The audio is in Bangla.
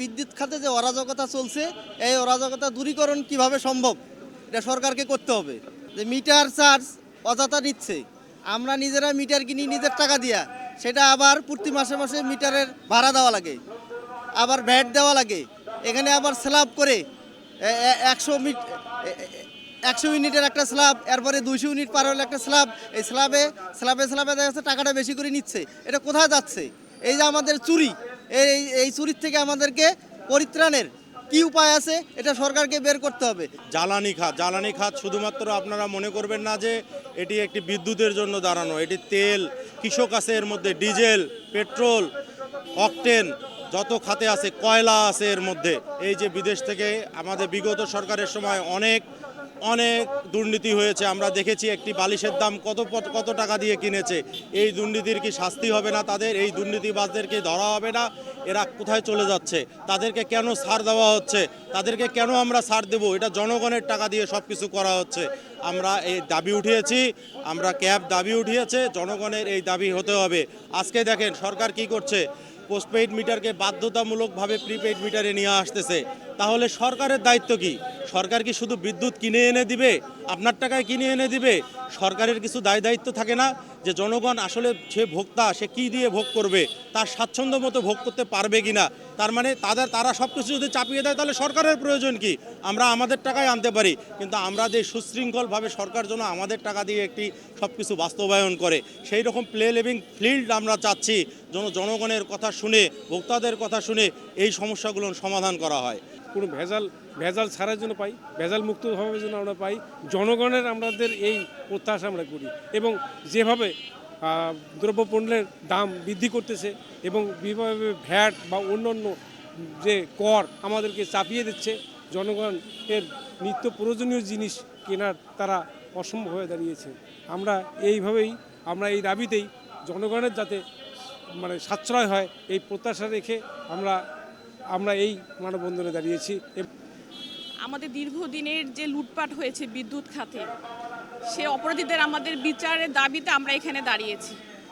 বিদ্যুৎ খাতে যে অরাজকতা চলছে, এই অরাজকতা দূরীকরণ কীভাবে সম্ভব? এটা সরকারকে করতে হবে। যে মিটার চার্জ অযথা নিচ্ছে। আমরা নিজেরা মিটার কিনি, নিজের টাকা দিয়া। সেটা আবার প্রতি মাসে মাসে মিটারের ভাড়া দেওয়া লাগে। আবার ভ্যাট দেওয়া লাগে। এখানে আবার স্ল্যাব করে একশো মিট একশো ইউনিটের একটা স্ল্যাব, এরপরে দুইশো ইউনিট পার হলে একটা স্ল্যাব। এই স্ল্যাবে স্ল্যাবে স্ল্যাবে দেখা যাচ্ছে টাকাটা বেশি করে নিচ্ছে। এটা কোথায় যাচ্ছে? এই যে আমাদের চুরি। এই এই চুরির থেকে আমাদেরকে পরিত্রাণের কি উপায় আছে, এটা সরকারকে বের করতে হবে। জ্বালানি খাত জ্বালানি খাত শুধুমাত্র আপনারা মনে করবেন না যে এটি একটি বিদ্যুতের জন্য দাঁড়ানো, এটি তেল, কৃষক আছে এর মধ্যে, ডিজেল, পেট্রোল, অকটেন, যত খাতে আছে, কয়লা আছে এর মধ্যে। এই যে বিদেশ থেকে আমাদের বিগত সরকারের সময় অনেক অনেক দুর্নীতি হয়েছে। আমরা দেখেছি একটি বালিশের দাম কত কত টাকা দিয়ে কিনেছে। এই দুর্নীতির কি শাস্তি হবে না তাদের? এই দুর্নীতিবাজদেরকে ধরা হবে না? এরা কোথায় চলে যাচ্ছে? তাদেরকে কেন ছাড় দেওয়া হচ্ছে? তাদেরকে কেন আমরা ছাড় দেব? এটা জনগণের টাকা দিয়ে সব কিছু করা হচ্ছে। আমরা এই দাবি উঠিয়েছি। আমরা ক্যাব দাবি উঠিয়েছে। জনগণের এই দাবি হতে হবে। আজকে দেখেন সরকার কি করছে? পোস্টপেইড মিটারকে বাধ্যতামূলকভাবে প্রিপেইড মিটারে নিয়ে আসতেছে। তাহলে সরকারের দায়িত্ব কি? সরকার কি শুধু বিদ্যুৎ কিনে এনে দিবে? আপনার টাকায় কিনে এনে দিবে? সরকারের কিছু দায় দায়িত্ব থাকে না। যে জনগণ আসলে সে ভোক্তা, সে কি দিয়ে ভোগ করবে, তার স্বাচ্ছন্দ্য মতো ভোগ করতে পারবে কি না তার মানে তাদের, তারা সব কিছু যদি চাপিয়ে দেয় তাহলে সরকারের প্রয়োজন কি? আমরা আমাদের টাকায় আনতে পারি, কিন্তু আমরা যে সুশৃঙ্খলভাবে সরকার যেন আমাদের টাকা দিয়ে একটি সব কিছু বাস্তবায়ন করে, সেই রকম প্লে লিভিং ফিল্ড আমরা চাচ্ছি, যেন জনগণের কথা শুনে, ভোক্তাদের কথা শুনে এই সমস্যাগুলোর সমাধান করা হয়। কোনো ভেজাল ভেজাল ছাড়ার জন্য পাই, ভেজাল মুক্তভাবে যেন আমরা পাই, জনগণের আমাদের এই প্রত্যাশা আমরা করি এবং যেভাবে দ্রব্যপণ্যের দাম বৃদ্ধি করতেছে এবং বিভিন্নভাবে ভ্যাট বা অন্যান্য যে কর আমাদেরকে চাপিয়ে দিচ্ছে জনগণ এর নিত্য প্রয়োজনীয় জিনিস কেনার তারা অসম্ভব হয়ে দাঁড়িয়েছে। আমরা এইভাবেই, আমরা এই দাবিতেই জনগণের যাতে মানে সাশ্রয় হয়, এই প্রত্যাশা রেখে আমরা আমরা এই মানববন্ধনে দাঁড়িয়েছি। আমাদের দীর্ঘদিনের যে লুটপাট হয়েছে বিদ্যুৎ খাতে সে অপরাধীদের আমাদের বিচারের দাবিতে আমরা এখানে দাঁড়িয়েছি।